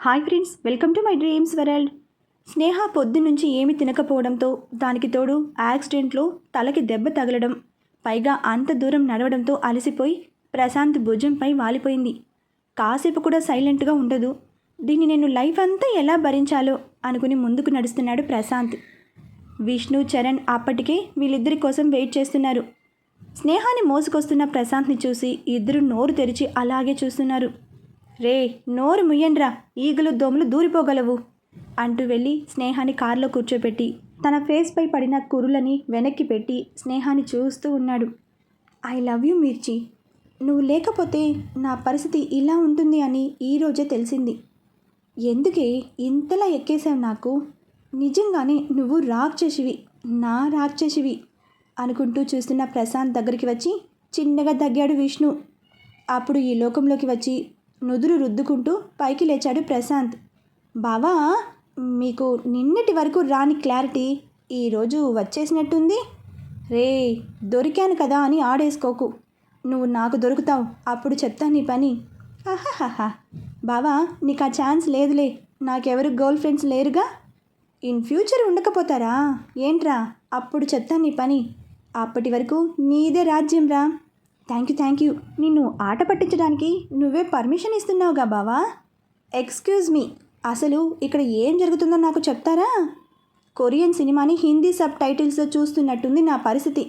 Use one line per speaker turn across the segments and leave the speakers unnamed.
Hi friends welcome to my dreams world. Sneha పొద్దు నుంచి ఏమి తినకపోవడంతో దానికి తోడు యాక్సిడెంట్లో తలకి దెబ్బ తగలడం పైగా అంత దూరం నడవడంతో అలసిపోయి ప్రశాంత్ భుజంపై వాలిపోయింది. కాసేపు కూడా సైలెంట్గా ఉండదు. దీన్ని నేను లైఫ్ అంతా ఎలా భరించాలో అనుకుని ముందుకు నడుస్తున్నాడు ప్రశాంత్. విష్ణు చరణ్ అప్పటికే వీళ్ళిద్దరి కోసం వెయిట్ చేస్తున్నారు. స్నేహాన్ని మోసుకొస్తున్న ప్రశాంత్ని చూసి ఇద్దరు నోరు తెరిచి అలాగే చూస్తున్నారు. రే నోరు ముయ్యండ్రా. ఈగలు దోమలు దూరిపోగలవు. అంటూ వెళ్ళి స్నేహాన్ని కారులో కూర్చోపెట్టి తన ఫేస్పై పడిన కురులని వెనక్కి పెట్టి స్నేహాన్ని చూస్తూ ఉన్నాడు. ఐ లవ్ యూ మిర్చి. నువ్వు లేకపోతే నా పరిస్థితి ఇలా ఉంటుంది అని ఈరోజే తెలిసింది. ఎందుకే ఇంతలా ఎక్కేసావు నాకు? నిజంగానే నువ్వు రాక్షసివి నా రాక్షసివి అనుకుంటూ చూస్తున్న ప్రశాంత్ దగ్గరికి వచ్చి చిన్నగా తగ్గాడు విష్ణు. అప్పుడు ఈ లోకంలోకి వచ్చి నుదురు రుద్దుకుంటూ పైకి లేచాడు ప్రశాంత్. బావా మీకు నిన్నటి వరకు రాని క్లారిటీ ఈరోజు వచ్చేసినట్టుంది. రే దొరికాను కదా అని ఆడేసుకోకు. నువ్వు నాకు దొరుకుతావు అప్పుడు చెప్తా నీ పని. ఆహాహాహా బావా నీకు ఆ ఛాన్స్ లేదులే. నాకెవరు గర్ల్ ఫ్రెండ్స్ లేరుగా? ఇన్ ఫ్యూచర్ ఉండకపోతారా? ఏంట్రా? అప్పుడు చెప్తా నీ పని. అప్పటి వరకు నీదే రాజ్యం రా. థ్యాంక్ యూ థ్యాంక్ యూ నిన్ను ఆట పట్టించడానికి నువ్వే పర్మిషన్ ఇస్తున్నావుగా బావా? ఎక్స్క్యూజ్ మీ అసలు ఇక్కడ ఏం జరుగుతుందో నాకు చెప్తారా? కొరియన్ సినిమాని హిందీ సబ్ టైటిల్స్లో చూస్తున్నట్టుంది నా పరిస్థితి.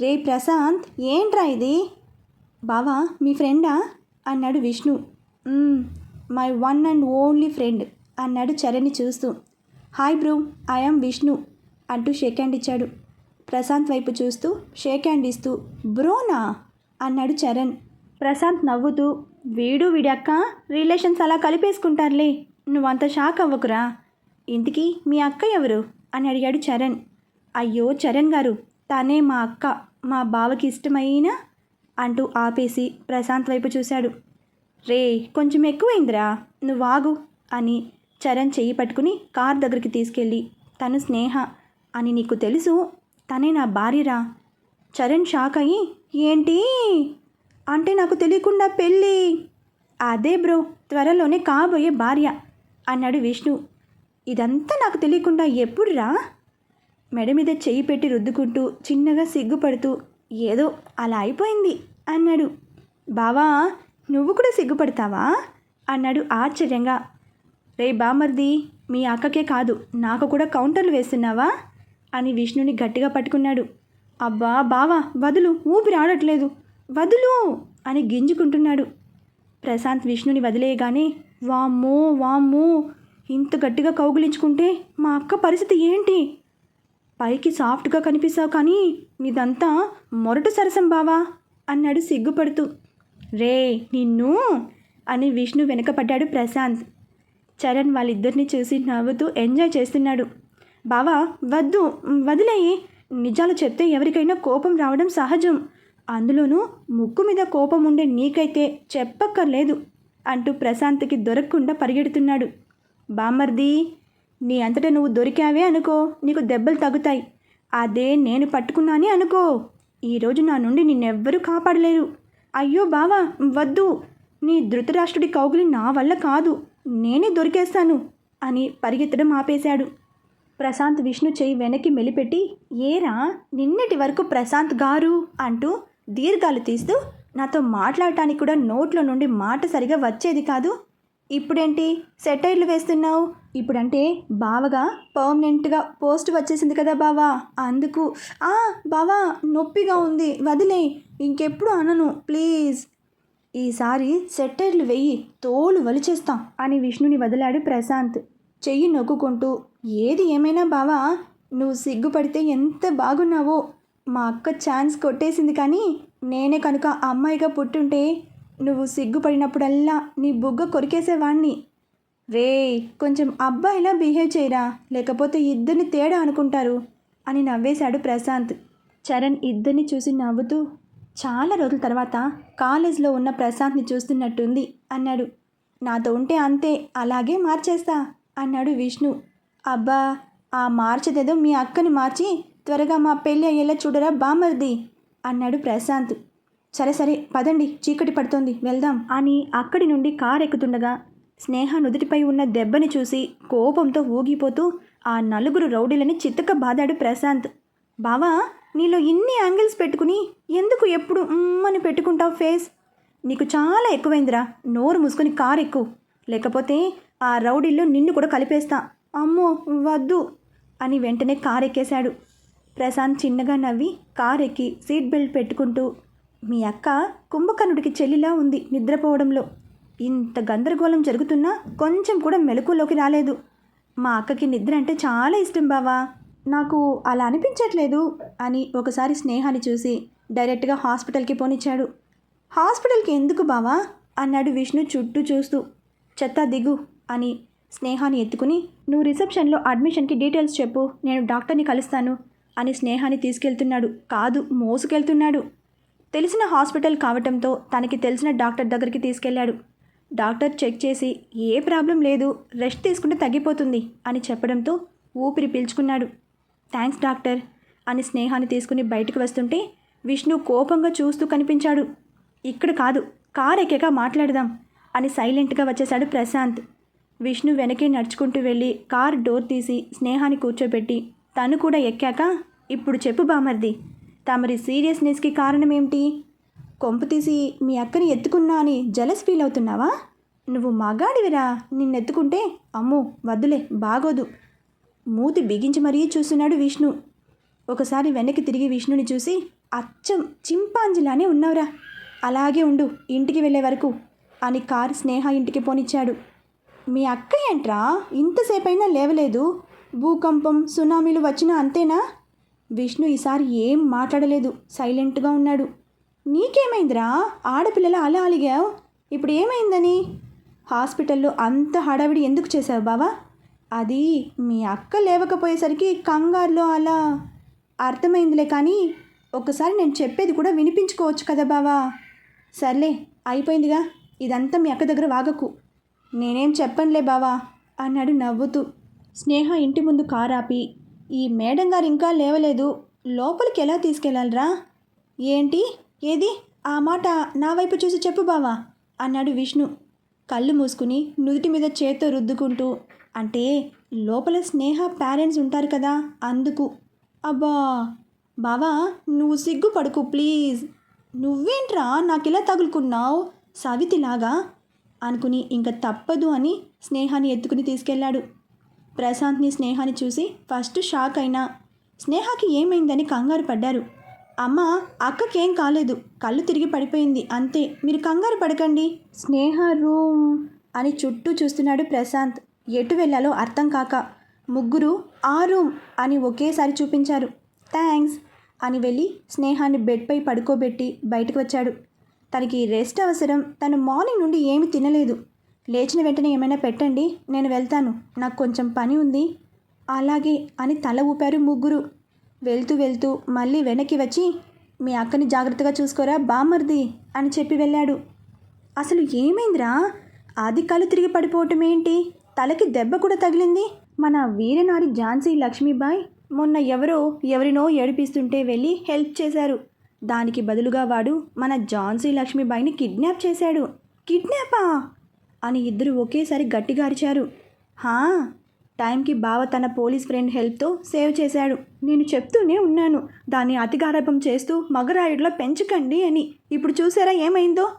రే ప్రశాంత్ ఏంట్రా ఇది? బావా మీ ఫ్రెండా? అన్నాడు Vishnu. My one and only friend అన్నాడు చరణ్ని చూస్తూ. హాయ్ బ్రో ఐఎమ్ విష్ణు అంటూ షేక్ హ్యాండ్ ఇచ్చాడు. ప్రశాంత్ వైపు చూస్తూ షేక్ హ్యాండ్ ఇస్తూ బ్రోనా? అన్నాడు చరణ్. ప్రశాంత్ నవ్వుతూ వీడు వీడక్క రిలేషన్స్ అలా కలిపేసుకుంటారులే. నువ్వంత షాక్ అవ్వకురా. ఇంటికి మీ అక్క ఎవరు? అని అడిగాడు చరణ్. అయ్యో చరణ్ గారు తనే మా అక్క. మా బావకి ఇష్టమైన అంటూ ఆపేసి ప్రశాంత్ వైపు చూశాడు. రే కొంచెం ఎక్కువైందిరా. నువ్వు అని చరణ్ చెయ్యి పట్టుకుని కార్ దగ్గరికి తీసుకెళ్ళి తను స్నేహ అని నీకు తెలుసు తనే నా భార్యరా. చరణ్ షాక్ అయ్యి ఏంటి? అంటే నాకు తెలియకుండా పెళ్ళి. అదే బ్రో త్వరలోనే కాబోయే భార్య అన్నాడు విష్ణు. ఇదంతా నాకు తెలియకుండా ఎప్పుడురా? మెడ మీద చెయ్యి పెట్టి రుద్దుకుంటూ చిన్నగా సిగ్గుపడుతూ ఏదో అలా అయిపోయింది అన్నాడు. బావా నువ్వు కూడా సిగ్గుపడతావా? అన్నాడు ఆశ్చర్యంగా. రే బామర్ది మీ అక్కకే కాదు నాకు కూడా కౌంటర్లు వేస్తున్నావా? అని విష్ణుని గట్టిగా పట్టుకున్నాడు. అబ్బా బావా వదులు ఊపిరి ఆడట్లేదు. వదులు! అని గింజుకుంటున్నాడు. ప్రశాంత్ విష్ణుని వదిలేయగానే వామ్మో వామ్మో! ఇంత గట్టిగా కౌగులించుకుంటే మా అక్క పరిస్థితి ఏంటి? పైకి సాఫ్ట్గా కనిపిస్తావు కానీ నీదంతా మొరటు సరసం బావా! అన్నాడు సిగ్గుపడుతూ. రే నిన్ను! అని విష్ణు వెనకపడ్డాడు ప్రశాంత్. చరణ్ వాళ్ళిద్దరిని చూసి నవ్వుతూ ఎంజాయ్ చేస్తున్నాడు. బావా వద్దు వదిలేయి! నిజాలు చెప్తే ఎవరికైనా కోపం రావడం సహజం. అందులోనూ ముక్కు మీద కోపం ఉండే నీకైతే చెప్పక్కర్లేదు అంటూ ప్రశాంత్కి దొరకకుండా పరిగెడుతున్నాడు. బామ్మర్ది నీ అంతటా నువ్వు దొరికావే అనుకో నీకు దెబ్బలు తగ్గుతాయి అదే నేను పట్టుకున్నానే అనుకో. ఈరోజు నా నుండి నిన్నెవ్వరూ కాపాడలేరు. అయ్యో బావా వద్దు. నీ ధృతరాష్ట్రుడి కౌగులి నా వల్ల కాదు. నేనే దొరికేస్తాను అని పరిగెత్తడం ఆపేశాడు. ప్రశాంత్ విష్ణు చెయ్యి వెనక్కి మెలిపెట్టి ఏరా నిన్నటి వరకు ప్రశాంత్ గారు అంటూ దీర్ఘాలు తీస్తూ నాతో మాట్లాడటానికి కూడా నోట్లో నుండి మాట సరిగా వచ్చేది కాదు. ఇప్పుడేంటి? సెటైర్లు వేస్తున్నావు. ఇప్పుడంటే బావగా పర్మనెంట్గా పోస్ట్ వచ్చేసింది కదా బావా. అందుకు ఆ బావా నొప్పిగా ఉంది. వదిలే. ఇంకెప్పుడు అనను. ప్లీజ్. ఈసారి సెటైర్లు వెయ్యి తోలు వలిచేస్తాం అని విష్ణుని వదిలాడు ప్రశాంత్. చెయ్యి నొక్కుకుంటూ ఏది ఏమైనా బావా నువ్వు సిగ్గుపడితే ఎంత బాగున్నావో మా అక్క ఛాన్స్ కొట్టేసింది కానీ నేనే కనుక అమ్మాయిగా పుట్టుంటే నువ్వు సిగ్గుపడినప్పుడల్లా నీ బుగ్గ కొరికేసేవాణ్ణి. రే కొంచెం అబ్బాయిలా బిహేవ్ చేయరా లేకపోతే ఇద్దరిని తేడా అనుకుంటారు అని నవ్వేశాడు ప్రశాంత్. చరణ్ ఇద్దరిని చూసి నవ్వుతూ చాలా రోజుల తర్వాత కాలేజ్లో ఉన్న ప్రశాంత్ని చూస్తున్నట్టుంది అన్నాడు. నాతో ఉంటే అంతే అలాగే మార్చేస్తా. అన్నాడు విష్ణు. అబ్బా ఆ మార్చదేదో మీ అక్కని మార్చి త్వరగా మా పెళ్ళి అయ్యేలా చూడరా బామర్ది అన్నాడు ప్రశాంత్. సరే సరే పదండి చీకటి పడుతోంది వెళ్దాం అని అక్కడి నుండి కారు ఎక్కుతుండగా స్నేహ నుదుటిపై ఉన్న దెబ్బని చూసి కోపంతో ఊగిపోతూ ఆ నలుగురు రౌడీలని చిత్తక బాదాడు ప్రశాంత్. బావా నీలో ఇన్ని యాంగిల్స్ పెట్టుకుని ఎందుకు ఎప్పుడు ఉమ్మని అని పెట్టుకుంటావు ఫేస్? నీకు చాలా ఎక్కువైందిరా నోరు మూసుకొని కారు ఎక్కువ లేకపోతే ఆ రౌడీల్లో నిన్ను కూడా కలిపేస్తా. అమ్మో వద్దు అని వెంటనే కారు ఎక్కేశాడు ప్రశాంత్ చిన్నగా నవ్వి కారు ఎక్కి సీట్ బెల్ట్ పెట్టుకుంటూ మీ అక్క కుంభకర్ణుడికి చెల్లిలా ఉంది నిద్రపోవడంలో. ఇంత గందరగోళం జరుగుతున్నా కొంచెం కూడా మెలకులోకి రాలేదు. మా అక్కకి నిద్ర అంటే చాలా ఇష్టం బావా. నాకు అలా అనిపించట్లేదు అని ఒకసారి స్నేహాన్ని చూసి డైరెక్ట్గా హాస్పిటల్కి పోనిచ్చాడు. హాస్పిటల్కి ఎందుకు బావా? అన్నాడు విష్ణు చుట్టూ చూస్తూ. చెత్త దిగు అని స్నేహాన్ని ఎత్తుకుని నువ్వు రిసెప్షన్లో అడ్మిషన్కి డీటెయిల్స్ చెప్పు నేను డాక్టర్ని కలుస్తాను అని స్నేహాన్ని తీసుకెళ్తున్నాడు. కాదు మోసుకెళ్తున్నాడు. తెలిసిన హాస్పిటల్ కావటంతో తనకి తెలిసిన డాక్టర్ దగ్గరికి తీసుకెళ్ళాడు. డాక్టర్ చెక్ చేసి ఏ ప్రాబ్లం లేదు రెస్ట్ తీసుకుంటే తగ్గిపోతుంది అని చెప్పడంతో ఊపిరి పీల్చుకున్నాడు. థ్యాంక్స్ డాక్టర్ అని స్నేహాన్ని తీసుకుని బయటకు వస్తుంటే విష్ణు కోపంగా చూస్తూ కనిపించాడు. ఇక్కడ కాదు కార్ ఎక్కాక మాట్లాడదాం అని సైలెంట్గా వచ్చేశాడు ప్రశాంత్. విష్ణు వెనకే నడుచుకుంటూ వెళ్ళి కార్ డోర్ తీసి స్నేహాన్ని కూర్చోబెట్టి తను కూడా ఎక్కాక ఇప్పుడు చెప్పు బామర్ది తమరి సీరియస్నెస్కి కారణం ఏమిటి కొంపు తీసి మీ అక్కని ఎత్తుకున్నా అని జలస్ ఫీల్ అవుతున్నావా? నువ్వు మగాడివిరా నిన్నెత్తుకుంటే అమ్మో వద్దులే బాగోదు. మూతి బిగించి మరీ చూస్తున్నాడు విష్ణు. ఒకసారి వెనక్కి తిరిగి విష్ణుని చూసి అచ్చం చింపాంజిలానే ఉన్నావురా అలాగే ఉండు ఇంటికి వెళ్ళే వరకు అని కార్ స్నేహ ఇంటికి పోనిచ్చాడు. మీ అక్క ఏంట్రా? ఇంతసేపైనా లేవలేదు. భూకంపం సునామీలు వచ్చినా అంతేనా? విష్ణు ఈసారి ఏం మాట్లాడలేదు. సైలెంట్గా ఉన్నాడు. నీకేమైందిరా? ఆడపిల్లల అలా అలిగావు. ఇప్పుడు ఏమైందని? హాస్పిటల్లో అంత హడావిడి ఎందుకు చేశావు బావా? అది మీ అక్క లేవకపోయేసరికి కంగారులో అలా అర్థమైందిలే కానీ ఒకసారి నేను చెప్పేది కూడా వినిపించుకోవచ్చు కదా బావా? సర్లే అయిపోయిందిగా. ఇదంతా మీ అక్క దగ్గర వాగకు. నేనేం చెప్పనులే బావా అన్నాడు నవ్వుతూ. స్నేహ ఇంటి ముందు కారాపి ఈ మేడం గారు ఇంకా లేవలేదు లోపలికి ఎలా తీసుకెళ్ళాలరా ఏంటి? ఏది? ఆ మాట నా వైపు చూసి చెప్పు బావా అన్నాడు విష్ణు. కళ్ళు మూసుకుని నుదుటి మీద చేత్తో రుద్దుకుంటూ అంటే లోపల స్నేహ పేరెంట్స్ ఉంటారు కదా అందుకు. అబ్బా! బావా నువ్వు సిగ్గు పడుకు ప్లీజ్. నువ్వేంట్రా నాకు ఇలా తగులుకున్నావు? సవితిలాగా అనుకుని ఇంక తప్పదు అని స్నేహాన్ని ఎత్తుకుని తీసుకెళ్ళాడు. ప్రశాంత్ని స్నేహాన్ని చూసి ఫస్ట్ షాక్ అయినా స్నేహకి ఏమైందని కంగారు పడ్డారు. అమ్మ అక్కకేం కాలేదు. కళ్ళు తిరిగి పడిపోయింది. అంతే. మీరు కంగారు పడకండి. స్నేహ రూమ్ అని చుట్టూ చూస్తున్నాడు ప్రశాంత్. ఎటు వెళ్ళాలో అర్థం కాక ముగ్గురు ఆ రూమ్ అని ఒకేసారి చూపించారు. థ్యాంక్స్ అని వెళ్ళి స్నేహాన్ని బెడ్పై పడుకోబెట్టి బయటకు వచ్చాడు. తనకి రెస్ట్ అవసరం తను మార్నింగ్ నుండి ఏమి తినలేదు. లేచిన వెంటనే ఏమైనా పెట్టండి నేను వెళ్తాను. నాకు కొంచెం పని ఉంది. అలాగే అని తల ఊపారు ముగ్గురు. వెళ్తూ వెళ్తూ మళ్ళీ వెనక్కి వచ్చి మీ అక్కని జాగ్రత్తగా చూసుకోరా బామర్ది అని చెప్పి వెళ్ళాడు. అసలు ఏమైందిరా? ఆది కాలు తిరిగి పడిపోవటం ఏంటి? తలకి దెబ్బ కూడా తగిలింది. మన వీరనారి ఝాన్సీ లక్ష్మీబాయ్ మొన్న ఎవరో ఎవరినో ఏడిపిస్తుంటే వెళ్ళి హెల్ప్ చేశారు. దానికి బదులుగా వాడు మన ఝాన్సీ లక్ష్మీబాయిని కిడ్నాప్ చేశాడు. కిడ్నాపా? అని ఇద్దరు ఒకేసారి గట్టిగా అరిచారు హా టైంకి బావ తన పోలీస్ ఫ్రెండ్ హెల్ప్తో సేవ్ చేశాడు. నేను చెప్తూనే ఉన్నాను. దాన్ని అతిగారభం చేస్తూ మగరాయుడులో పెంచకండి అని. ఇప్పుడు చూసారా ఏమైందో?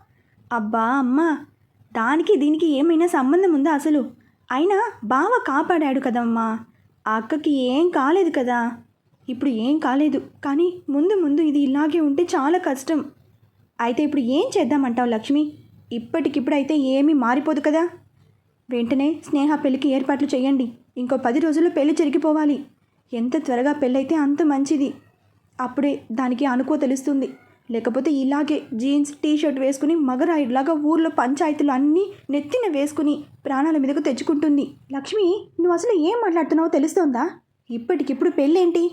అబ్బా అమ్మా దానికి దీనికి ఏమైనా సంబంధం ఉందా అసలు? అయినా బావ కాపాడాడు కదమ్మా. ఆ అక్కకి ఏం కాలేదు కదా. ఇప్పుడు ఏం కాలేదు. కానీ ముందు ముందు ఇది ఇలాగే ఉంటే చాలా కష్టం. అయితే ఇప్పుడు ఏం చేద్దామంటావు లక్ష్మి? ఇప్పటికిప్పుడైతే ఏమీ మారిపోదు కదా? వెంటనే స్నేహ పెళ్ళికి ఏర్పాట్లు చేయండి. ఇంకో పది రోజుల్లో పెళ్ళి జరిగిపోవాలి. ఎంత త్వరగా పెళ్ళైతే అంత మంచిది. అప్పుడే దానికి అనుకో తెలుస్తుంది. లేకపోతే ఇలాగే జీన్స్ టీషర్ట్ వేసుకుని మగరాయుడిలాగా ఊర్లో పంచాయతీలు అన్నీ నెత్తిన వేసుకుని ప్రాణాల మీదకు తెచ్చుకుంటుంది. లక్ష్మి నువ్వు అసలు ఏం మాట్లాడుతున్నావో తెలుస్తోందా? ఇప్పటికిప్పుడు పెళ్ళేంటి?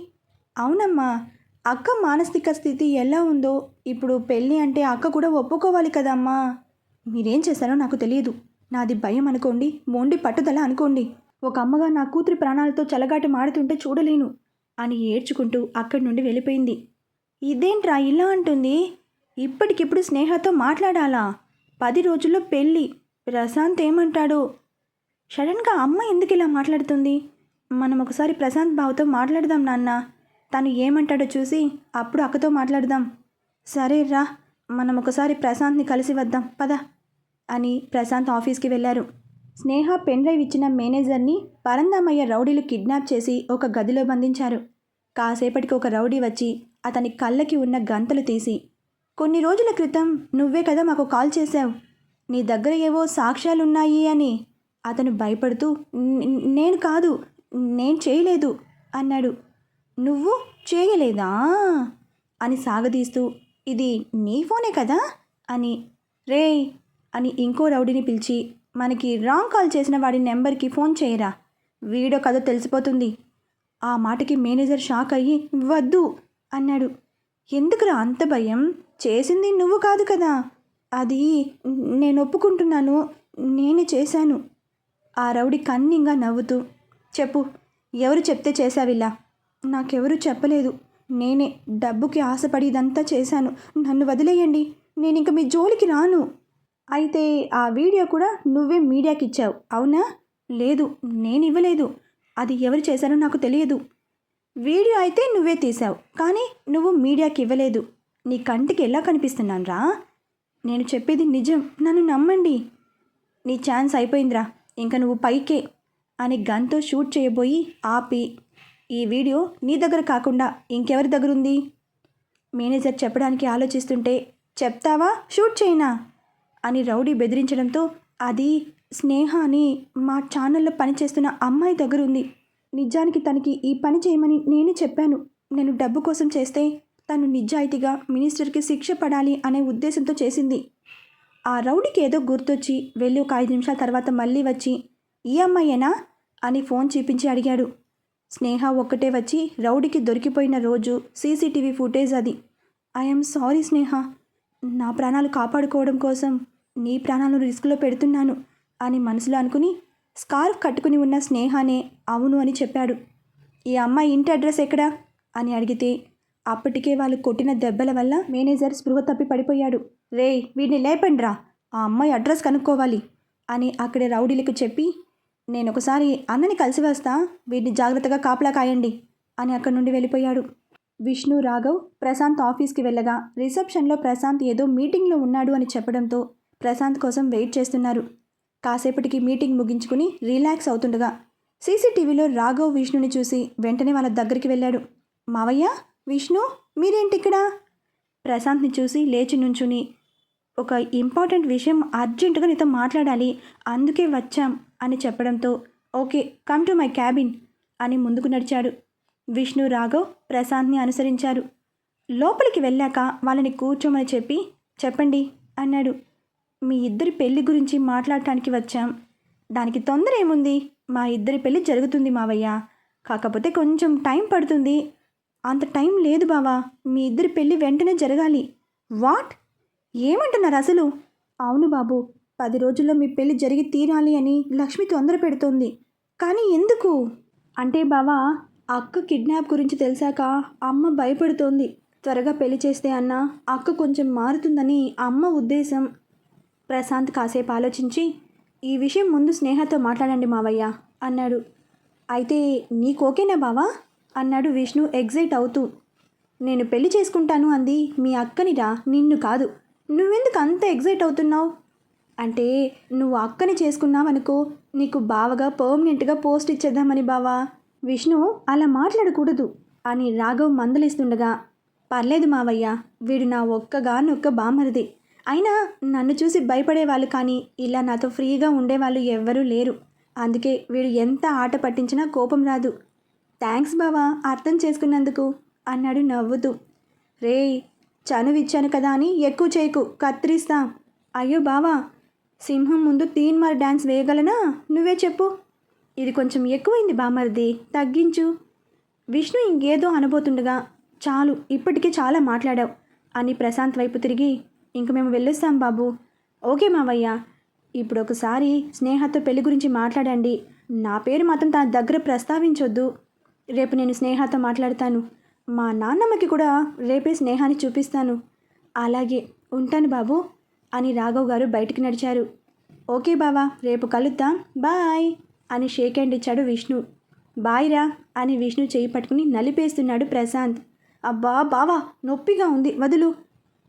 అవునమ్మా. అక్క మానసిక స్థితి ఎలా ఉందో ఇప్పుడు పెళ్ళి అంటే అక్క కూడా ఒప్పుకోవాలి కదమ్మా. మీరేం చేశారో నాకు తెలియదు. నాది భయం అనుకోండి మొండి పట్టుదల అనుకోండి. ఒక అమ్మగా నా కూతురి ప్రాణాలతో చెలగాట మాడుతుంటే చూడలేను అని ఏడ్చుకుంటూ అక్కడి నుండి వెళ్ళిపోయింది. ఇదేంట్రా ఇలా అంటుంది? ఇప్పటికిప్పుడు స్నేహతో మాట్లాడాలా? పది రోజుల్లో పెళ్ళి. ప్రశాంత్ ఏమంటాడు? సడన్గా అమ్మ ఎందుకు ఇలా మాట్లాడుతుంది? మనం ఒకసారి ప్రశాంత్ బావతో మాట్లాడదాం నాన్న. తను ఏమంటాడో చూసి అప్పుడు అక్కతో మాట్లాడదాం. సరే రా మనం ఒకసారి ప్రశాంత్ని కలిసి వద్దాం పద అని ప్రశాంత్ ఆఫీస్కి వెళ్ళారు. స్నేహ పెన్డ్రైవ్ ఇచ్చిన మేనేజర్ని పరందామయ్య రౌడీలు కిడ్నాప్ చేసి ఒక గదిలో బంధించారు. కాసేపటికి ఒక రౌడీ వచ్చి అతని కళ్ళకి ఉన్న గంతలు తీసి కొన్ని రోజుల క్రితం నువ్వే కదా మాకు కాల్ చేశావు? నీ దగ్గర ఏవో సాక్ష్యాలున్నాయి అని. అతను భయపడుతూ నేను కాదు నేను చేయలేదు అన్నాడు. నువ్వు చేయలేదా? అని సాగదీస్తూ ఇది నీ ఫోనే కదా? అని రే అని ఇంకో రౌడీని పిలిచి మనకి రాంగ్ కాల్ చేసిన వాడి నెంబర్కి ఫోన్ చేయరా? వీడియో కథ తెలిసిపోతుంది. ఆ మాటకి మేనేజర్ షాక్ అయ్యి వద్దు అన్నాడు. ఎందుకురా అంత భయం? చేసింది నువ్వు కాదు కదా? అది నేను ఒప్పుకుంటున్నాను నేనే చేశాను. ఆ రౌడీ కన్నింగా నవ్వుతూ చెప్పు ఎవరు చెప్తే చేశావిలా? నాకెవరు చెప్పలేదు. నేనే డబ్బుకి ఆశపడి ఇదంతా చేశాను. నన్ను వదిలేయండి. నేను ఇంక మీ జోలికి రాను. అయితే ఆ వీడియో కూడా నువ్వే మీడియాకి ఇచ్చావు. అవునా? లేదు. నేను ఇవ్వలేదు అది ఎవరు చేశారో నాకు తెలియదు. వీడియో అయితే నువ్వే తీసావు కానీ నువ్వు మీడియాకి ఇవ్వలేదు. నీ కంటికి ఎలా కనిపిస్తున్నాను రా? నేను చెప్పేది నిజం. నన్ను నమ్మండి. నీ ఛాన్స్ అయిపోయిందిరా. ఇంకా నువ్వు పైకే అని గన్తో షూట్ చేయబోయి ఆపి ఈ వీడియో నీ దగ్గర కాకుండా ఇంకెవరి దగ్గర ఉంది? మేనేజర్ చెప్పడానికి ఆలోచిస్తుంటే చెప్తావా? షూట్ చేయనా? అని రౌడీ బెదిరించడంతో అది స్నేహ అని మా ఛానల్లో పనిచేస్తున్న అమ్మాయి దగ్గర ఉంది. నిజానికి తనకి ఈ పని చేయమని నేనే చెప్పాను. నేను డబ్బు కోసం చేస్తే తను నిజాయితీగా మినిస్టర్కి శిక్ష పడాలి అనే ఉద్దేశంతో చేసింది. ఆ రౌడీకి ఏదో గుర్తొచ్చి వెళ్ళి ఒక ఐదు నిమిషాల తర్వాత మళ్ళీ వచ్చి ఈ అమ్మాయేనా? అని ఫోన్ చూపించి అడిగాడు. స్నేహ ఒక్కటే వచ్చి రౌడీకి దొరికిపోయిన రోజు సీసీటీవీ ఫుటేజ్ అది. I'm sorry Sneha. నా ప్రాణాలు కాపాడుకోవడం కోసం నీ ప్రాణాలను రిస్క్లో పెడుతున్నాను అని మనసులో అనుకుని స్కార్ఫ్ కట్టుకుని ఉన్న స్నేహానే అవును అని చెప్పాడు. ఈ అమ్మాయి ఇంటి అడ్రస్ ఎక్కడా? అని అడిగితే అప్పటికే వాళ్ళు కొట్టిన దెబ్బల వల్ల మేనేజర్ స్పృహ తప్పి పడిపోయాడు. రే వీడిని లేపండ్రా. ఆ అమ్మాయి అడ్రస్ కనుక్కోవాలి అని అక్కడ రౌడీలకు చెప్పి నేను ఒకసారి అన్నని కలిసి వస్తా వీడిని జాగ్రత్తగా కాపలా కాయండి అని అక్కడి నుండి వెళ్ళిపోయాడు. విష్ణు రాఘవ్ ప్రశాంత్ ఆఫీస్కి వెళ్ళగా రిసెప్షన్లో ప్రశాంత్ ఏదో మీటింగ్లో ఉన్నాడు అని చెప్పడంతో ప్రశాంత్ కోసం వెయిట్ చేస్తున్నారు. కాసేపటికి మీటింగ్ ముగించుకుని రిలాక్స్ అవుతుండగా సీసీటీవీలో రాఘవ్ విష్ణుని చూసి వెంటనే వాళ్ళ దగ్గరికి వెళ్ళాడు. మావయ్య విష్ణు మీరేంటి ఇక్కడ? ప్రశాంత్ని చూసి లేచి నుంచుని ఒక ఇంపార్టెంట్ విషయం అర్జెంటుగా నీతో మాట్లాడాలి అందుకే వచ్చాం. అని చెప్పడంతో okay come to my cabin అని ముందుకు నడిచాడు. విష్ణు రాఘవ్ ప్రశాంత్ని అనుసరించారు. లోపలికి వెళ్ళాక వాళ్ళని కూర్చోమని చెప్పి చెప్పండి అన్నాడు. మీ ఇద్దరి పెళ్ళి గురించి మాట్లాడటానికి వచ్చాం. దానికి తొందర ఏముంది? మా ఇద్దరి పెళ్ళి జరుగుతుంది మావయ్య. కాకపోతే కొంచెం టైం పడుతుంది. అంత టైం లేదు బావా. మీ ఇద్దరి పెళ్ళి వెంటనే జరగాలి. వాట్? ఏమంటున్నారు అసలు? అవును బాబు. పది రోజుల్లో మీ పెళ్ళి జరిగి తీరాలి అని లక్ష్మి తొందర పెడుతోంది. కానీ ఎందుకు? అంటే బావా అక్క కిడ్నాప్ గురించి తెలిసాక అమ్మ భయపడుతోంది. త్వరగా పెళ్ళి చేస్తే అన్న అక్క కొంచెం మారుతుందని అమ్మ ఉద్దేశం. ప్రశాంత్ కాసేపు ఆలోచించి ఈ విషయం ముందు స్నేహతో మాట్లాడండి మావయ్య అన్నాడు. అయితే నీకు ఓకేనా బావా? అన్నాడు విష్ణు ఎగ్జైట్ అవుతూ. నేను పెళ్ళి చేసుకుంటాను అంది మీ అక్కనిరా నిన్ను కాదు. నువ్వెందుకు అంత ఎగ్జైట్ అవుతున్నావు? అంటే నువ్వు అక్కని చేసుకున్నావనుకో నీకు బావగా పర్మనెంట్గా పోస్ట్ ఇచ్చేద్దామని బావా. విష్ణు అలా మాట్లాడకూడదు అని రాఘవ్ మందలిస్తుండగా పర్లేదు మావయ్య వీడు నా ఒక్కగానొక్క బామరిది. అయినా నన్ను చూసి భయపడేవాళ్ళు కానీ ఇలా నాతో ఫ్రీగా ఉండేవాళ్ళు ఎవ్వరూ లేరు. అందుకే వీడు ఎంత ఆట పట్టించినా కోపం రాదు. థ్యాంక్స్ బావా అర్థం చేసుకున్నందుకు అన్నాడు నవ్వుతూ. రేయ్ చనువిచ్చాను కదా అని ఎక్కువ చేయకు కత్తిరిస్తా. అయ్యో బావా సింహం ముందు తీన్మార్ డ్యాన్స్ వేయగలనా? నువ్వే చెప్పు. ఇది కొంచెం ఎక్కువైంది బామర్ది. తగ్గించు. విష్ణు ఇంకేదో అనబోతుండగా చాలు ఇప్పటికే చాలా మాట్లాడావు. అని ప్రశాంత్ వైపు తిరిగి ఇంక మేము వెళ్ళొస్తాం బాబు. ఓకే మావయ్య. ఇప్పుడు ఒకసారి స్నేహతో పెళ్ళి గురించి మాట్లాడండి. నా పేరు మాత్రం తన దగ్గర ప్రస్తావించొద్దు. రేపు నేను స్నేహతో మాట్లాడతాను. మా నాన్నమ్మకి కూడా రేపే స్నేహాన్ని చూపిస్తాను. అలాగే ఉంటాను బాబు. అని రాఘవ్ గారు బయటికి నడిచారు. ఓకే బావా రేపు కలుద్దాం బాయ్ అని షేక్ హ్యాండ్ ఇచ్చాడు విష్ణు. బాయ్ రా అని విష్ణు చేయి పట్టుకుని నలిపేస్తున్నాడు ప్రశాంత్. అబ్బా బావా నొప్పిగా ఉంది వదులు.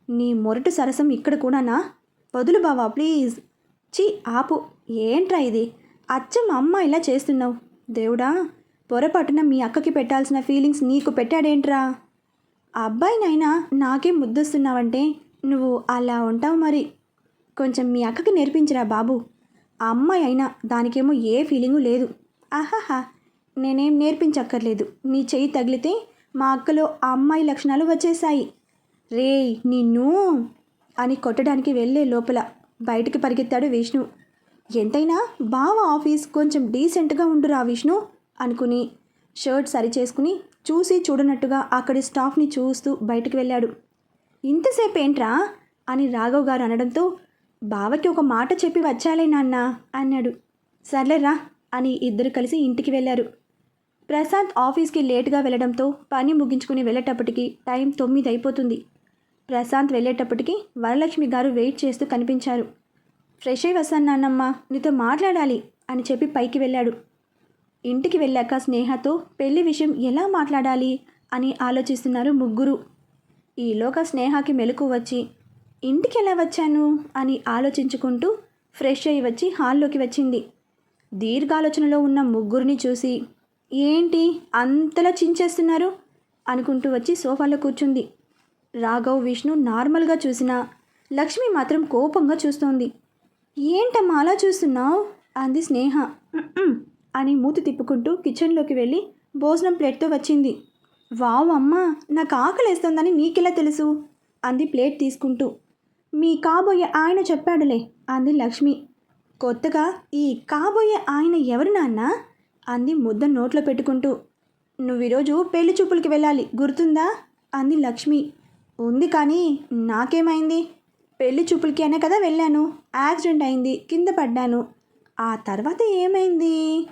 నీ మొరటు సరసం ఇక్కడ కూడానా? వదులు బావా ప్లీజ్. చి ఆపు. ఏంట్రా ఇది? అచ్చం అమ్మ ఇలా చేస్తున్నావు. దేవుడా పొరపాటున మీ అక్కకి పెట్టాల్సిన ఫీలింగ్స్ నీకు పెట్టాడేంట్రా? అబ్బాయినైనా నాకే ముద్దొస్తున్నావంటే నువ్వు అలా ఉంటావు మరి. కొంచెం మీ అక్కకి నేర్పించరా బాబు. ఆ అమ్మాయి అయినా దానికేమో ఏ ఫీలింగు లేదు. ఆహాహా నేనేం నేర్పించక్కర్లేదు. నీ చెయ్యి తగిలితే మా అక్కలో ఆ అమ్మాయి లక్షణాలు వచ్చేసాయి రేయ్ నిన్ను! అని కొట్టడానికి వెళ్ళే లోపల బయటికి పరిగెత్తాడు విష్ణు. ఎంతైనా బావ ఆఫీస్ కొంచెం డీసెంట్గా ఉండురా విష్ణు అనుకుని షర్ట్ సరి చేసుకుని చూసి చూడనట్టుగా అక్కడి స్టాఫ్ని చూస్తూ బయటికి వెళ్ళాడు. ఇంతసేపు ఏంట్రా అని రాఘవ్ గారు అనడంతో బావకి ఒక మాట చెప్పి వచ్చాలే నాన్న అన్నాడు. సర్లేరా అని ఇద్దరు కలిసి ఇంటికి వెళ్ళారు. ప్రశాంత్ ఆఫీస్కి లేటుగా వెళ్ళడంతో పని ముగించుకుని వెళ్ళేటప్పటికి టైం తొమ్మిది అయిపోతుంది. ప్రశాంత్ వెళ్ళేటప్పటికి వరలక్ష్మి గారు వెయిట్ చేస్తూ కనిపించారు. ఫ్రెష్ అయి వస్తాను నాన్నమ్మ నీతో మాట్లాడాలి అని చెప్పి పైకి వెళ్ళాడు. ఇంటికి వెళ్ళాక స్నేహతో పెళ్ళి విషయం ఎలా మాట్లాడాలి అని ఆలోచిస్తున్నారు ముగ్గురు. ఈలోగా స్నేహకి మెలకు వచ్చి ఇంటికి ఎలా వచ్చాను? అని ఆలోచించుకుంటూ ఫ్రెష్ అయి వచ్చి హాల్లోకి వచ్చింది. దీర్ఘాలోచనలో ఉన్న ముగ్గురిని చూసి ఏంటి అంతలా చించేస్తున్నారు? అనుకుంటూ వచ్చి సోఫాలో కూర్చుంది. రాఘవ్ విష్ణు నార్మల్గా చూసినా లక్ష్మి మాత్రం కోపంగా చూస్తోంది. ఏంటమ్మా అలా చూస్తున్నావు? అంది స్నేహ. అని మూతి తిప్పుకుంటూ కిచెన్లోకి వెళ్ళి భోజనం ప్లేట్తో వచ్చింది. వావ్ అమ్మా నాకు ఆకలేస్తుందని నీకెలా తెలుసు? అంది ప్లేట్ తీసుకుంటూ. మీ కాబోయే ఆయన చెప్పాడులే అంది లక్ష్మి. కొత్తగా ఈ కాబోయే ఆయన ఎవరు నాన్న? అంది ముద్ద నోట్లో పెట్టుకుంటూ. నువ్వు ఈరోజు పెళ్ళి చూపులకి వెళ్ళాలి గుర్తుందా? అంది లక్ష్మి. ఉంది కానీ నాకేమైంది? పెళ్ళి చూపులకి అనే కదా వెళ్ళాను యాక్సిడెంట్ అయింది కింద పడ్డాను. ఆ తర్వాత ఏమైంది?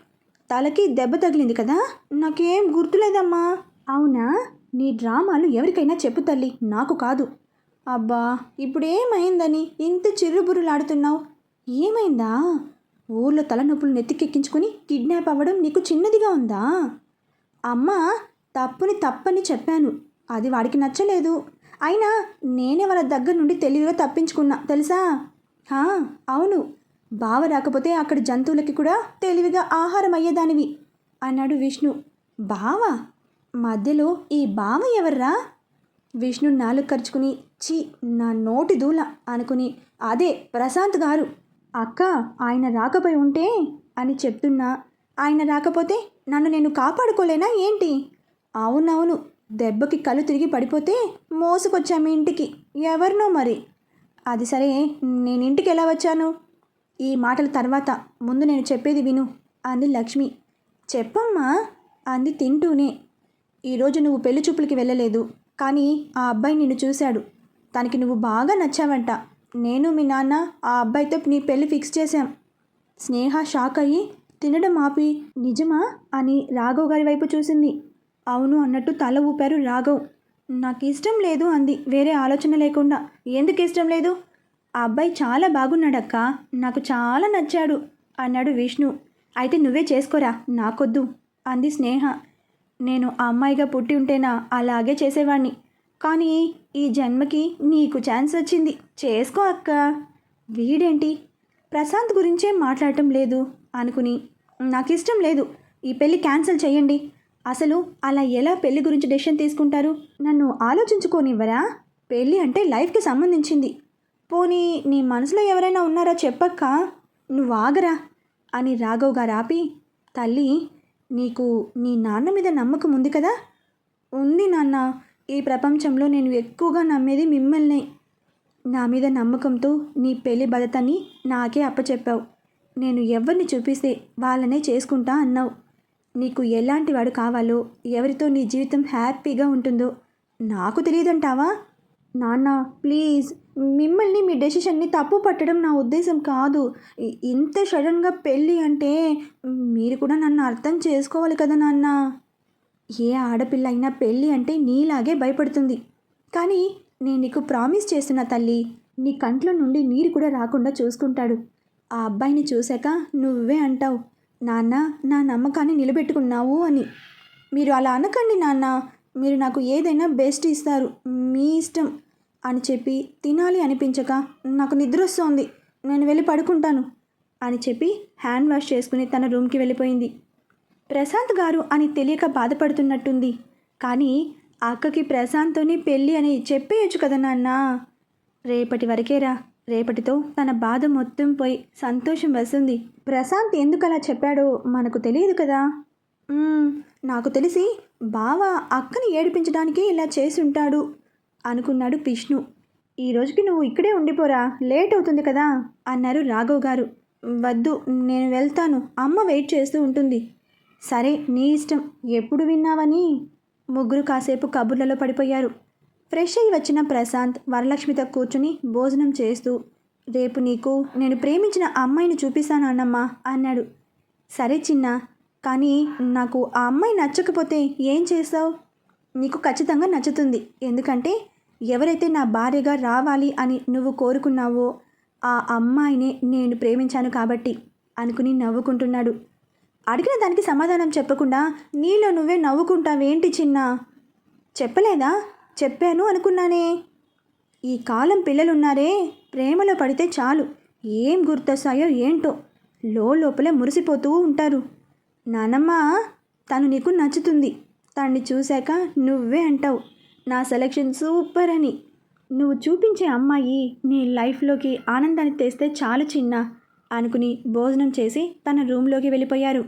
తలకి దెబ్బ తగిలింది కదా నాకేం గుర్తులేదమ్మా. అవునా? నీ డ్రామాలు ఎవరికైనా చెప్పు తల్లి. నాకు కాదు. అబ్బా ఇప్పుడేమైందని ఇంత చిర్రుబుర్రులాడుతున్నావు? ఏమైందా? ఊర్లో తలనొప్పులు నెత్తికెక్కించుకుని కిడ్నాప్ అవ్వడం నీకు చిన్నదిగా ఉందా? అమ్మ తప్పుని తప్పని చెప్పాను. అది వాడికి నచ్చలేదు. అయినా నేనే వాళ్ళ దగ్గర నుండి తెలివిగా తప్పించుకున్నా తెలుసా? అవును. బావ రాకపోతే అక్కడ జంతువులకి కూడా తెలివిగా ఆహారం అయ్యేదానివి అన్నాడు విష్ణు. బావా? మధ్యలో ఈ బావ ఎవర్రా? విష్ణు నాలుగు ఖర్చుకుని చి నా నోటి దూల అనుకుని అదే ప్రశాంత్ గారు. అక్క ఆయన రాకపోయి ఉంటే? అని చెప్తున్నా. ఆయన రాకపోతే నన్ను నేను కాపాడుకోలేనా ఏంటి? అవునవును దెబ్బకి కళ్ళు తిరిగి పడిపోతే మోసుకొచ్చాము ఇంటికి. ఎవరినో మరి? అది సరే నేను ఇంటికి ఎలా వచ్చాను? ఈ మాటల తర్వాత ముందు నేను చెప్పేది విను అంది లక్ష్మి. చెప్పమ్మా అంది తింటూనే. ఈరోజు నువ్వు పెళ్ళి చూపులకి వెళ్ళలేదు కానీ ఆ అబ్బాయి నిన్ను చూశాడు. తనకి నువ్వు బాగా నచ్చావంట. నేను మీ నాన్న ఆ అబ్బాయితో నీ పెళ్ళి ఫిక్స్ చేశాం. స్నేహ షాక్ అయ్యి తినడం ఆపి నిజమా అని రాఘవ్ గారి వైపు చూసింది. అవును అన్నట్టు తల ఊపారు రాఘవ్. నాకు ఇష్టం లేదు అంది వేరే ఆలోచన లేకుండా. ఎందుకు ఇష్టం లేదు? ఆ అబ్బాయి చాలా బాగున్నాడక్క నాకు చాలా నచ్చాడు అన్నాడు విష్ణు. అయితే నువ్వే చేసుకోరా నాకొద్దు అంది స్నేహ. నేను ఆ అమ్మాయిగా పుట్టి ఉంటేనా అలాగే చేసేవాణ్ణి. కానీ ఈ జన్మకి నీకు ఛాన్స్ వచ్చింది. చేసుకో అక్క. వీడేంటి? ప్రశాంత్ గురించే మాట్లాడటం లేదు అనుకుని. నాకు ఇష్టం లేదు. ఈ పెళ్ళి క్యాన్సిల్ చేయండి అసలు అలా ఎలా పెళ్ళి గురించి డెసిషన్ తీసుకుంటారు? నన్ను ఆలోచించుకోనివ్వరా? పెళ్ళి అంటే లైఫ్కి సంబంధించింది. పోనీ నీ మనసులో ఎవరైనా ఉన్నారా చెప్పక్క? నువ్వు ఆగరా అని రాఘవ్ గారు ఆపి తల్లి నీకు నీ నాన్న మీద నమ్మకం ఉంది కదా? ఉంది నాన్న. ఈ ప్రపంచంలో నేను ఎక్కువగా నమ్మేది మిమ్మల్ని. నా మీద నమ్మకంతో నీ పెళ్ళి భద్రతని నాకే అప్పచెప్పావు. నేను ఎవరిని చూపిస్తే వాళ్ళనే చేసుకుంటా అన్నావు. నీకు ఎలాంటి వాడు కావాలో ఎవరితో నీ జీవితం హ్యాపీగా ఉంటుందో నాకు తెలియదంటావా? నాన్న ప్లీజ్. మిమ్మల్ని మీ డెసిషన్ని తప్పు పట్టడం నా ఉద్దేశం కాదు. ఇంత సడన్గా పెళ్ళి అంటే మీరు కూడా నన్ను అర్థం చేసుకోవాలి కదా నాన్న? ఏ ఆడపిల్ల అయినా పెళ్ళి అంటే నీలాగే భయపడుతుంది. కానీ నేను నీకు ప్రామిస్ చేస్తున్నా తల్లి నీ కంట్లో నుండి నీరు కూడా రాకుండా చూసుకుంటాడు. ఆ అబ్బాయిని చూశాక నువ్వే అంటావు నాన్న నా నమ్మకాన్ని నిలబెట్టుకున్నావు అని. మీరు అలా అనకండి నాన్న. మీరు నాకు ఏదైనా బెస్ట్ ఇస్తారు. మీ ఇష్టం. అని చెప్పి తినాలి అనిపించక నాకు నిద్ర వస్తోంది నేను వెళ్ళి పడుకుంటాను అని చెప్పి హ్యాండ్ వాష్ చేసుకుని తన రూమ్కి వెళ్ళిపోయింది. ప్రశాంత్ గారు అని తెలియక బాధపడుతున్నట్టుంది. కానీ అక్కకి ప్రశాంత్తోని పెళ్ళి అని చెప్పేయచ్చు కదా నాన్న. రేపటి వరకేరా రేపటితో తన బాధ మొత్తం పోయి సంతోషం వస్తుంది. ప్రశాంత్ ఎందుకు అలా చెప్పాడో మనకు తెలియదు కదా. నాకు తెలిసి బావ అక్కని ఏడిపించడానికి ఇలా చేసి ఉంటాడు అనుకున్నాడు విష్ణు ఈ రోజుకి నువ్వు ఇక్కడే ఉండిపోరా లేట్ అవుతుంది కదా? అన్నారు రాఘవ్ గారు. వద్దు నేను వెళ్తాను. అమ్మ వెయిట్ చేస్తూ ఉంటుంది. సరే నీ ఇష్టం. ఎప్పుడు విన్నావని ముగ్గురు కాసేపు కబుర్లలో పడిపోయారు. ఫ్రెష్ అయ్యి వచ్చిన ప్రశాంత్ వరలక్ష్మితో కూర్చుని భోజనం చేస్తూ రేపు నీకు నేను ప్రేమించిన అమ్మాయిని చూపిస్తాను అన్నమ్మా అన్నాడు. సరే చిన్న కానీ నాకు ఆ అమ్మాయి నచ్చకపోతే ఏం చేస్తావు? నీకు ఖచ్చితంగా నచ్చుతుంది. ఎందుకంటే ఎవరైతే నా భార్యగా రావాలి అని నువ్వు కోరుకున్నావో ఆ అమ్మాయినే నేను ప్రేమించాను కాబట్టి అనుకుని నవ్వుకుంటున్నాడు. అడిగిన దానికి సమాధానం చెప్పకుండా నీలో నువ్వే నవ్వుకుంటావేంటి చిన్న? చెప్పలేదా? చెప్పాను అనుకున్నానే. ఈ కాలం పిల్లలున్నారే ప్రేమలో పడితే చాలు. ఏం గుర్తొస్తాయో ఏంటో లోపల మురిసిపోతూ ఉంటారు. నానమ్మ తను నీకు నచ్చుతుంది. తన్ని చూశాక నువ్వే అంటావు నా సెలక్షన్ సూపర్ అని. నువ్వు చూపించే అమ్మాయి నీ లైఫ్లోకి ఆనందాన్ని తెస్తే చాలు చిన్న అనుకుని భోజనం చేసి తన రూమ్లోకి వెళ్ళిపోయారు.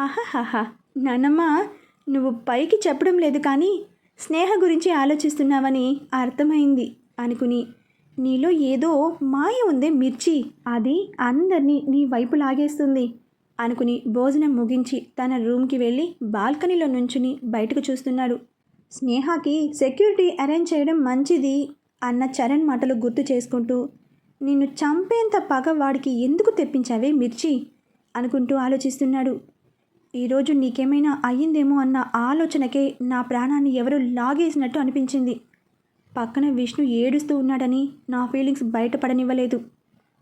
ఆహాహాహా నానమ్మ నువ్వు పైకి చెప్పడం లేదు కానీ స్నేహ గురించి ఆలోచిస్తున్నావని అర్థమైంది అనుకుని. నీలో ఏదో మాయ ఉందే మిర్చి అది అందరినీ నీ వైపు లాగేస్తుంది. అనుకుని భోజనం ముగించి తన రూమ్కి వెళ్ళి బాల్కనీలో నుంచుని బయటకు చూస్తున్నాడు. స్నేహకి సెక్యూరిటీ అరేంజ్ చేయడం మంచిది అన్న చరణ్ మాటలు గుర్తు చేసుకుంటూ నిన్ను చంపేంత పగ వాడికి ఎందుకు తెప్పించావే మిర్చి? అనుకుంటూ ఆలోచిస్తున్నాడు. ఈరోజు నీకేమైనా అయ్యిందేమో అన్న ఆలోచనకే నా ప్రాణాన్ని ఎవరు లాగేసినట్టు అనిపించింది. పక్కన విష్ణు ఏడుస్తూ ఉన్నాడని నా ఫీలింగ్స్ బయటపడనివ్వలేదు.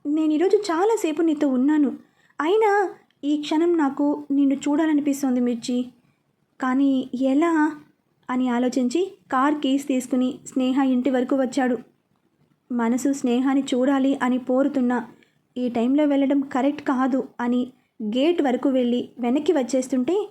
నేను ఈరోజు చాలాసేపు నీతో ఉన్నాను. అయినా ఈ క్షణం నాకు నిన్ను చూడాలనిపిస్తోంది మిర్చి. కానీ ఎలా? అని ఆలోచించి కార్ కీస్ తీసుకుని స్నేహ ఇంటి వరకు వచ్చాడు. మనసు స్నేహాన్ని చూడాలి అని పోరుతున్నా. ఈ టైంలో వెళ్ళడం కరెక్ట్ కాదు అని గేట్ వరకు వెళ్ళి వెనక్కి వచ్చేస్తుంటే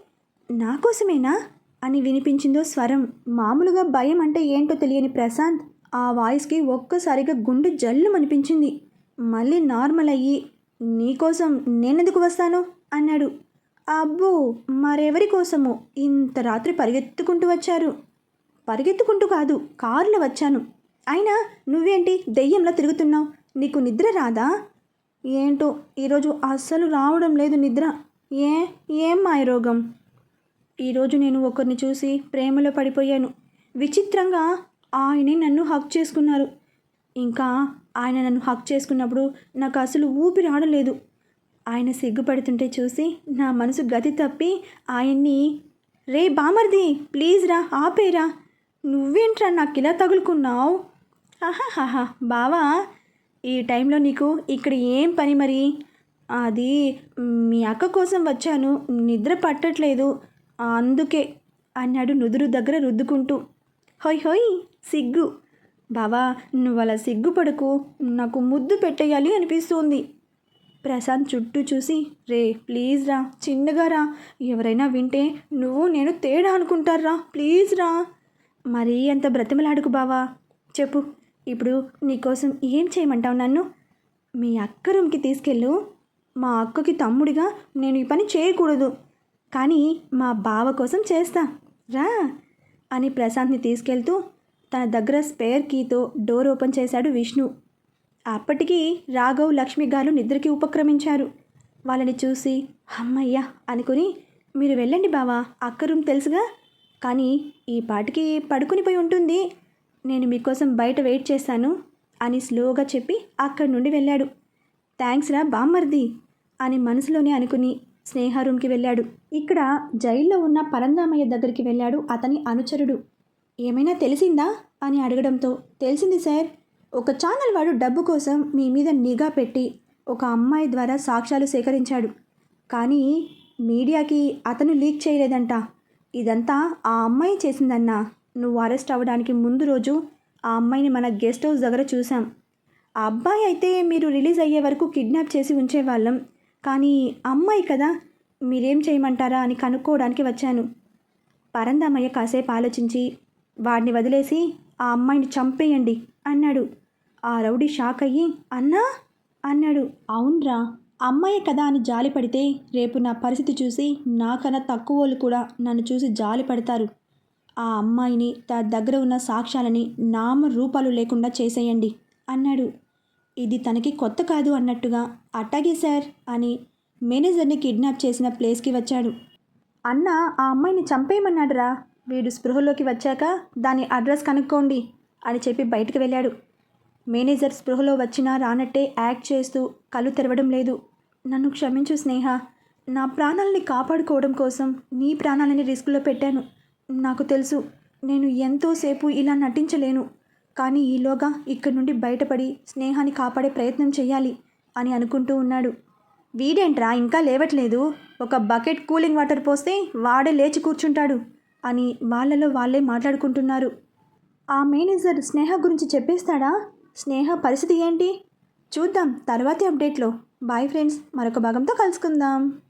నా కోసమేనా అని వినిపించిందో స్వరం. మామూలుగా భయం అంటే ఏంటో తెలియని ప్రశాంత్ ఆ వాయిస్కి ఒక్కసారిగా గుండె జల్లు అనిపించింది మళ్ళీ నార్మల్ అయ్యి నీకోసం నేనెందుకు వస్తాను? అన్నాడు. అబ్బో మరెవరి కోసము ఇంత రాత్రి పరిగెత్తుకుంటూ వచ్చారు. పరిగెత్తుకుంటూ కాదు కారులో వచ్చాను. అయినా నువ్వేంటి దెయ్యంలా తిరుగుతున్నావు? నీకు నిద్ర రాదా? ఏంటో ఈరోజు అస్సలు రావడం లేదు నిద్ర. ఏ ఏం మాయరోగం? ఈరోజు నేను ఒకరిని చూసి ప్రేమలో పడిపోయాను. విచిత్రంగా ఆయనే నన్ను హక్ చేసుకున్నారు. ఇంకా ఆయన నన్ను హక్ చేసుకున్నప్పుడు నాకు అసలు ఊపిరి ఆడలేదు. ఆయన సిగ్గుపడుతుంటే చూసి నా మనసు గతి తప్పి ఆయన్ని రే బామర్ది ప్లీజ్ రా ఆపేరా. నువ్వేంట్రా నాకు ఇలా తగులుకున్నావు? ఆహాహాహా బావా ఈ టైంలో నీకు ఇక్కడ ఏం పని మరి? అది మీ అక్క కోసం వచ్చాను నిద్ర పట్టట్లేదు అందుకే అన్నాడు నుదురు దగ్గర రుద్దుకుంటూ. హోయ్ హోయ్ సిగ్గు. బావా నువ్వు అలా సిగ్గుపడకు నాకు ముద్దు పెట్టేయాలి అనిపిస్తుంది. ప్రశాంత్ చుట్టూ చూసి రే ప్లీజ్ రా చిన్నగా రా. ఎవరైనా వింటే నువ్వు నేను తేడా అనుకుంటారా ప్లీజ్ రా. మరీ అంత బ్రతిమలాడుకు బావా. చెప్పు ఇప్పుడు నీకోసం ఏం చేయమంటావు నన్ను? మీ అక్క రూమ్కి తీసుకెళ్ళు. మా అక్కకి తమ్ముడిగా నేను ఈ పని చేయకూడదు. కానీ మా బావ కోసం చేస్తా. రా. అని ప్రశాంత్ని తీసుకెళ్తూ తన దగ్గర స్పేర్ కీతో డోర్ ఓపెన్ చేశాడు విష్ణు. అప్పటికి రాఘవ్ లక్ష్మి గారు నిద్రకి ఉపక్రమించారు. వాళ్ళని చూసి అమ్మయ్యా అనుకుని మీరు వెళ్ళండి బావా అక్క రూమ్ తెలుసుగా? కానీ ఈ పాటికి పడుకునిపోయి ఉంటుంది. నేను మీకోసం బయట వెయిట్ చేశాను అని స్లోగా చెప్పి అక్కడి నుండి వెళ్ళాడు. థ్యాంక్స్ రా బామ్మర్ది అని మనసులోనే అనుకుని స్నేహ రూమ్కి వెళ్ళాడు. ఇక్కడ జైల్లో ఉన్న పరందామయ్య దగ్గరికి వెళ్ళాడు అతని అనుచరుడు. ఏమైనా తెలిసిందా? అని అడగడంతో తెలిసింది సార్. ఒక ఛానల్ వాడు డబ్బు కోసం మీ మీద నిఘా పెట్టి ఒక అమ్మాయి ద్వారా సాక్ష్యాలు సేకరించాడు. కానీ మీడియాకి అతను లీక్ చేయలేదంట. ఇదంతా ఆ అమ్మాయి చేసిందన్నా. నువ్వు అరెస్ట్ అవ్వడానికి ముందు రోజు ఆ అమ్మాయిని మన గెస్ట్ హౌస్ దగ్గర చూసాం ఆ అబ్బాయి అయితే మీరు రిలీజ్ అయ్యే వరకు కిడ్నాప్ చేసి ఉంచేవాళ్ళం. కానీ అమ్మాయి కదా మీరేం చేయమంటారా అని కనుక్కోవడానికి వచ్చాను. పరందామయ్య కాసేపు ఆలోచించి వాడిని వదిలేసి ఆ అమ్మాయిని చంపేయండి. అన్నాడు. ఆ రౌడీ షాక్ అయ్యి అన్నా! అన్నాడు. అవునరా అమ్మాయి కదా అని జాలి పడితే రేపు నా పరిస్థితి చూసి నాకన్నా తక్కువ వాళ్ళు కూడా నన్ను చూసి జాలి పడతారు. ఆ అమ్మాయిని తన దగ్గర ఉన్న సాక్ష్యాలని నామ రూపాలు లేకుండా చేసేయండి అన్నాడు. ఇది తనకి కొత్త కాదు అన్నట్టుగా అట్టాగే సార్ అని మేనేజర్ని కిడ్నాప్ చేసిన ప్లేస్కి వచ్చాడు. అన్న ఆ అమ్మాయిని చంపేయమన్నాడురా. వీడు స్పృహలోకి వచ్చాక దాని అడ్రస్ కనుక్కోండి అని చెప్పి బయటికి వెళ్ళాడు. మేనేజర్ స్పృహలో వచ్చినా రానట్టే యాక్ట్ చేస్తూ కళ్ళు తెరవడం లేదు. నన్ను క్షమించు స్నేహ. నా ప్రాణాలని కాపాడుకోవడం కోసం నీ ప్రాణాలని రిస్క్లో పెట్టాను. నాకు తెలుసు నేను ఎంతోసేపు ఇలా నటించలేను. కానీ ఈలోగా ఇక్కడి నుండి బయటపడి స్నేహాన్ని కాపాడే ప్రయత్నం చేయాలి అని అనుకుంటూ ఉన్నాడు. వీడేంట్రా ఇంకా లేవట్లేదు. ఒక బకెట్ కూలింగ్ వాటర్ పోస్తే వాడే లేచి కూర్చుంటాడు అని వాళ్ళలో వాళ్ళే మాట్లాడుకుంటున్నారు. ఆ మేనేజర్ స్నేహ గురించి చెప్పేస్తాడా? స్నేహ పరిస్థితి ఏంటి? చూద్దాం తర్వాతి అప్డేట్లో. బాయ్ ఫ్రెండ్స్ మరొక భాగంతో కలుసుకుందాం.